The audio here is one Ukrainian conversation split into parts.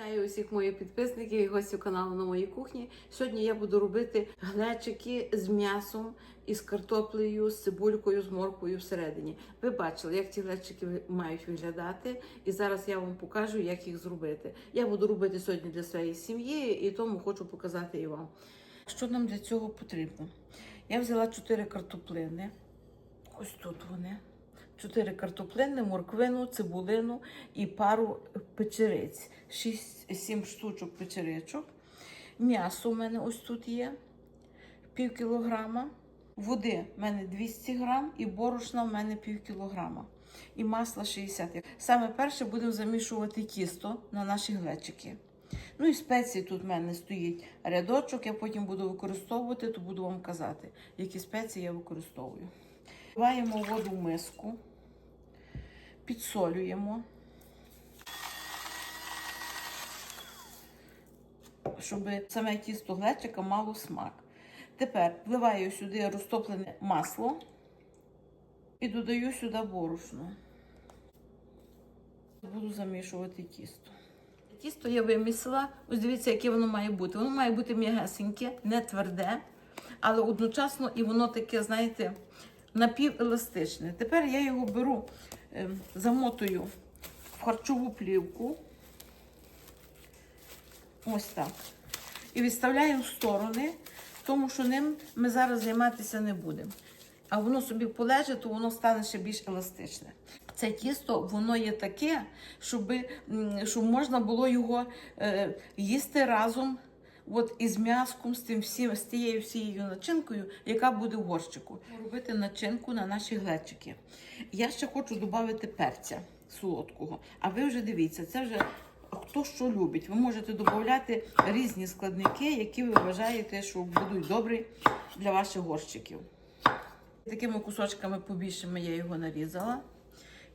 Вітаю усіх моїх підписників і гостів каналу на моїй кухні. Сьогодні я буду робити глечики з м'ясом і з картоплею, з цибулькою, з морквою всередині. Ви бачили, як ці глечики мають виглядати, і зараз я вам покажу, як їх зробити. Я буду робити сьогодні для своєї сім'ї і тому хочу показати і вам. Що нам для цього потрібно? Я взяла 4 картоплини. Ось тут вони. Чотири картоплини, морквину, цибулину і пару печериць. 6-7 штучок печеричок. М'ясо у мене ось тут є, пів кілограма. Води в мене 200 грам і борошна в мене пів кілограма. І масла 60. Саме перше будемо замішувати тісто на наші глечики. Ну і спеції тут в мене стоїть рядочок, я потім буду використовувати, то буду вам казати, які спеції я використовую. Вливаємо воду в миску, підсолюємо, щоб саме тісто глечика мало смак. Тепер вливаю сюди розтоплене масло і додаю сюди борошно. Буду замішувати тісто. Тісто я вимісила. Ось дивіться, яке воно має бути. Воно має бути м'ягесеньке, не тверде, але одночасно і воно таке, знаєте, напівеластичне. Тепер я його беру, замотую в харчову плівку. Ось так. І відставляю в сторони, тому що ним ми зараз займатися не будемо. А воно собі полежить, то воно стане ще більш еластичне. Це тісто, воно є таке, щоб, щоб можна було його е, їсти разом от із м'яском, з тим всім, з тією всією начинкою, яка буде в горщику. Робити начинку на наші глечики. Я ще хочу додати перця солодкого. А ви вже дивіться, це вже хто що любить. Ви можете додати різні складники, які ви вважаєте, що будуть добрі для ваших горщиків. Такими кусочками побільшими я його нарізала.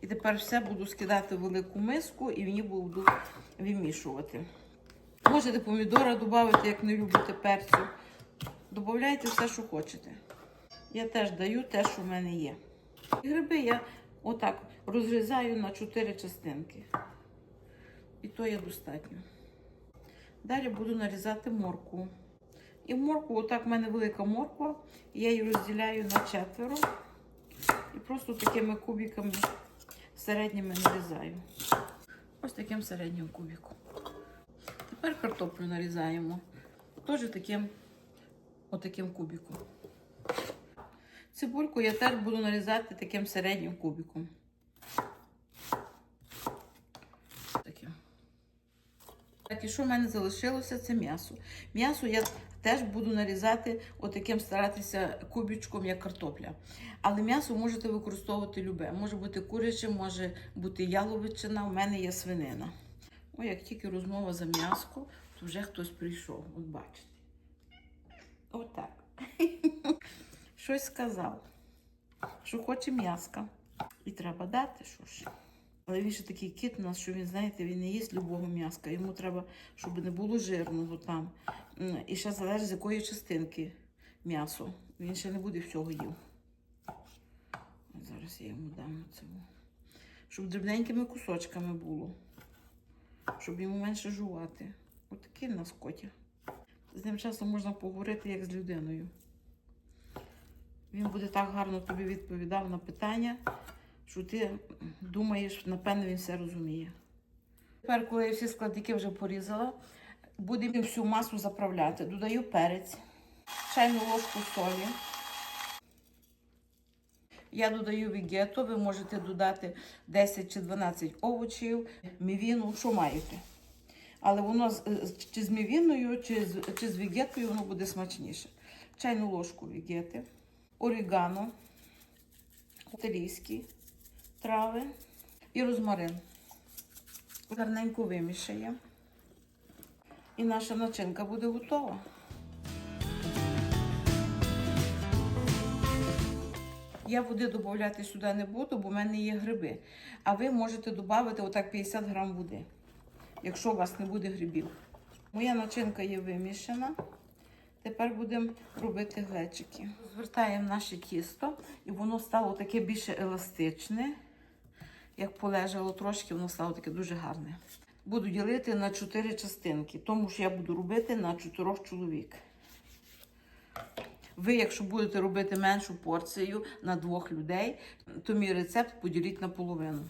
І тепер все буду скидати в велику миску і в ній буду вимішувати. Можете помідора додати, як не любите перцю. Додавайте все, що хочете. Я теж даю те, що в мене є. Гриби я отак розрізаю на 4 частинки. І то є достатньо. Далі буду нарізати моркву. І моркву, отак в мене велика морква, я її розділяю на четверо. І просто такими кубиками середніми нарізаю. Ось таким середнім кубиком. Тепер картоплю нарізаємо. Теж таким отаким кубиком. Цибульку я теж буду нарізати таким середнім кубиком. Таким. Так, і що в мене залишилося, це м'ясо. М'ясо я теж буду нарізати отаким старатися кубічком, як картопля. Але м'ясо можете використовувати любе. Може бути куряче, може бути яловичина, у мене є свинина. О, як тільки розмова за м'яско, то вже хтось прийшов. От бачите. Отак. Щось сказав, що хоче м'яска. І треба дати, що ж. Але він ще такий кіт у нас, що він, знаєте, він не їсть любого м'яска. Йому треба, щоб не було жирного там. І ще залежить, з якої частинки м'ясо. Він ще не буде всього їв. Зараз я йому дам цього. Щоб дрібненькими кусочками було. Щоб йому менше жувати. Отакий в нас котя. З ним часом можна поговорити як з людиною. Він буде так гарно тобі відповідав на питання, що ти думаєш, напевно, він все розуміє. Тепер, коли я всі складники вже порізала, будемо всю масу заправляти. Додаю перець, чайну ложку солі. Я додаю вігето, ви можете додати 10 чи 12 овочів, мівіну, що маєте. Але воно з- чи з мівіною, чи з, чи з вігетою воно буде смачніше. Чайну ложку вігети, орігано, італійські трави і розмарин. Гарненько вимішає. І наша начинка буде готова. Я води додати сюди не буду, бо в мене є гриби. А ви можете додати отак 50 грам води, якщо у вас не буде грибів. Моя начинка є вимішана. Тепер будемо робити глечики. Звертаємо наше тісто, і воно стало таке більше еластичне. Як полежало трошки, воно стало таке дуже гарне. буду ділити на 4 частинки, тому що я буду робити на 4 чоловік. Ви, якщо будете робити меншу порцію на двох людей, то мій рецепт поділіть на половину.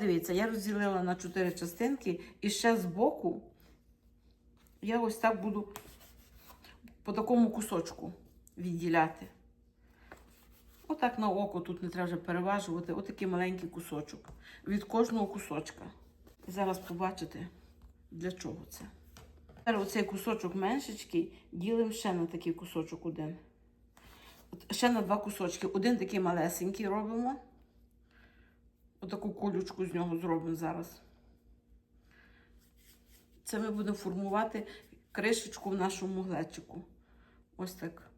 Дивіться, я розділила на 4 частинки і ще збоку я ось так буду по такому кусочку відділяти. Отак на око тут не треба вже переважувати. Отакий маленький кусочок. Від кожного кусочка. Зараз побачите, для чого це. Тепер оцей кусочок меншечкий ділимо ще на такий кусочок один. Ще на два кусочки. Один такий малесенький робимо. Отаку колючку з нього зробимо зараз. Це ми будемо формувати кришечку в нашому глечику. Ось так.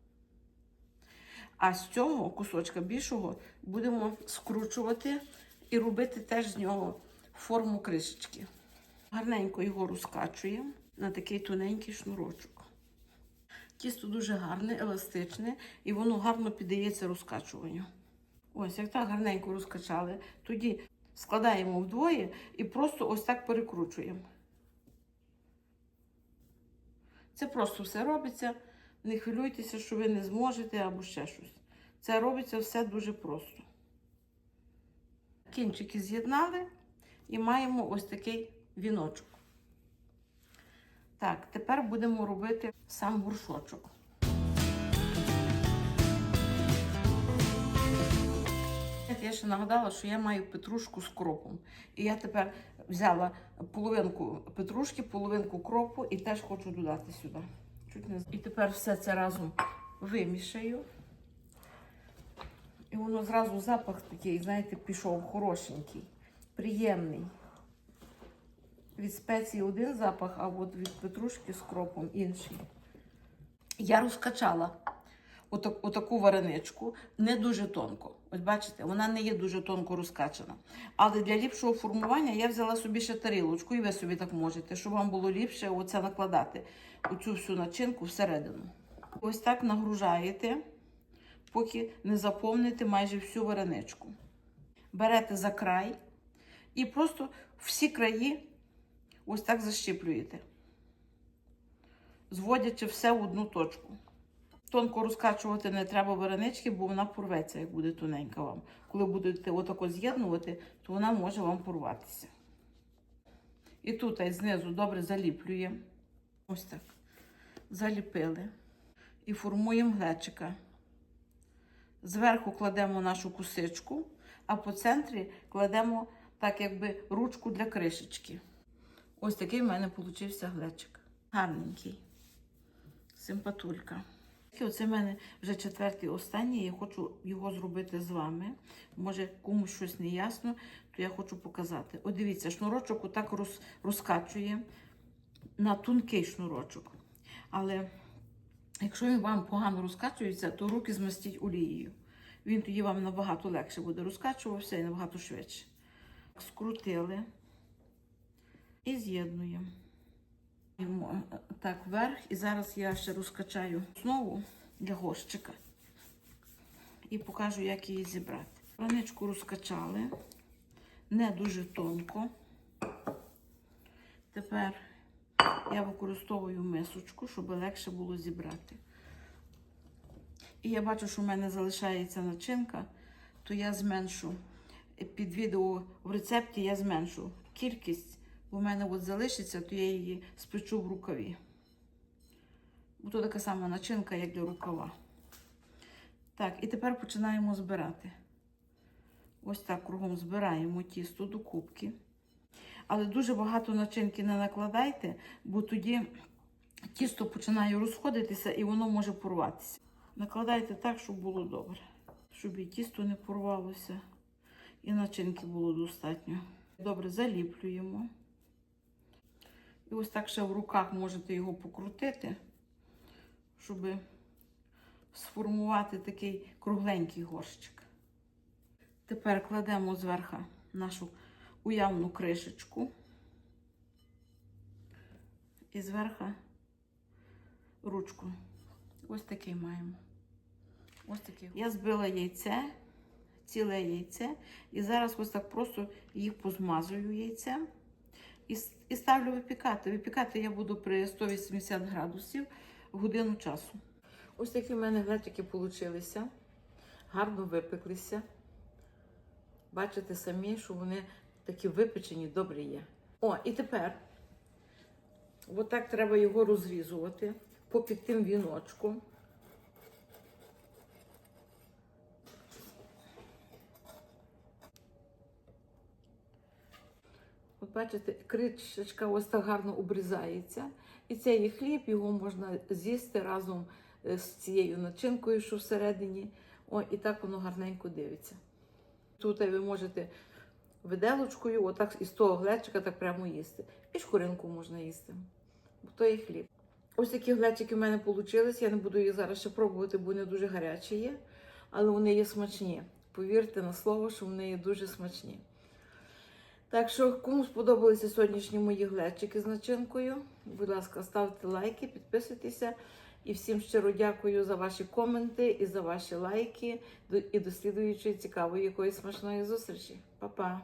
А з цього кусочка більшого будемо скручувати і робити теж з нього форму кришечки. Гарненько його розкачуємо на такий тоненький шнурочок. Тісто дуже гарне, еластичне, і воно гарно піддається розкачуванню. Ось, як так гарненько розкачали, тоді складаємо вдвоє і просто ось так перекручуємо. Це просто все робиться. Не хвилюйтеся, що ви не зможете або ще щось. Це робиться все дуже просто. Кінчики з'єднали і маємо ось такий віночок. Так, тепер будемо робити сам горшочок. Я ще нагадала, що я маю петрушку з кропом. І я тепер взяла половинку петрушки, половинку кропу і теж хочу додати сюди. Чуть не... І тепер все це разом вимішаю. І воно зразу запах такий, знаєте, пішов хорошенький, приємний. Від спеції один запах, а от від петрушки з кропом інший. Я розкачала отак, отаку вареничку не дуже тонко. Ось бачите, вона не є дуже тонко розкачана. Але для ліпшого формування я взяла собі ще тарілочку, і ви собі так можете, щоб вам було ліпше оце накладати оцю всю начинку всередину. Ось так нагружаєте, поки не заповните майже всю вареничку. Берете за край і просто всі краї ось так защіплюєте, зводячи все в одну точку. Тонко розкачувати не треба варенички, бо вона порветься, як буде тоненька вам. Коли будете отако з'єднувати, то вона може вам порватися. І тут ай, знизу добре заліплюємо. Ось так. Заліпили. І формуємо глечика. Зверху кладемо нашу кусичку, а по центрі кладемо так, якби ручку для кришечки. Ось такий в мене получився глечик. Гарненький. Симпатулька. Оце в мене вже четвертий останній. Я хочу його зробити з вами. Може, комусь щось не ясно, то я хочу показати. От дивіться, шнурочок отак роз, розкачує на тонкий шнурочок. Але якщо він вам погано розкачується, то руки змастіть олією. Він тоді вам набагато легше буде розкачувався і набагато швидше. Скрутили і з'єднуємо. Е, Так, вверх. І зараз я ще розкачаю основу для горщика. І покажу, як її зібрати. Раничку розкачали, не дуже тонко. Тепер я використовую мисочку, щоб легше було зібрати. І я бачу, що в мене залишається начинка, то я зменшу під відео в рецепті я зменшу кількість, бо в мене от залишиться, то я її спечу в рукаві. Бо то така сама начинка, як для рукава. Так, і тепер починаємо збирати. Ось так кругом збираємо тісто до кубки. Але дуже багато начинки не накладайте, бо тоді тісто починає розходитися і воно може порватися. Накладайте так, щоб було добре, щоб і тісто не порвалося, і начинки було достатньо. Добре, заліплюємо. І ось так ще в руках можете його покрутити, щоб сформувати такий кругленький горщик. Тепер кладемо зверху нашу уявну кришечку. І зверху ручку. Ось такий маємо. Ось такий. Я збила яйце, ціле яйце. І зараз ось так просто їх позмазую яйцем. І, ставлю випікати. Випікати я буду при 180 градусів годину часу. Ось такі в мене глечики получилися. Гарно випеклися. Бачите самі, що вони такі випечені, добрі є. О, і тепер отак треба його розрізувати попід тим віночком. Бачите, кришечка ось так гарно обрізається. І цей хліб його можна з'їсти разом е, з цією начинкою, що всередині. О, і так воно гарненько дивиться. Тут ви можете виделочкою, отак із того глечика так прямо їсти. І шкуринку можна їсти. Бо то є хліб. Ось такі глечики в мене вийшли. Я не буду їх зараз ще пробувати, бо вони дуже гарячі є. Але вони є смачні. Повірте на слово, що вони є дуже смачні. Так що, кому сподобалися сьогоднішні мої глечики з начинкою, будь ласка, ставте лайки, підписуйтеся. І всім щиро дякую за ваші коменти і за ваші лайки. І до слідуючої цікавої якоїсь смачної зустрічі. Па-па!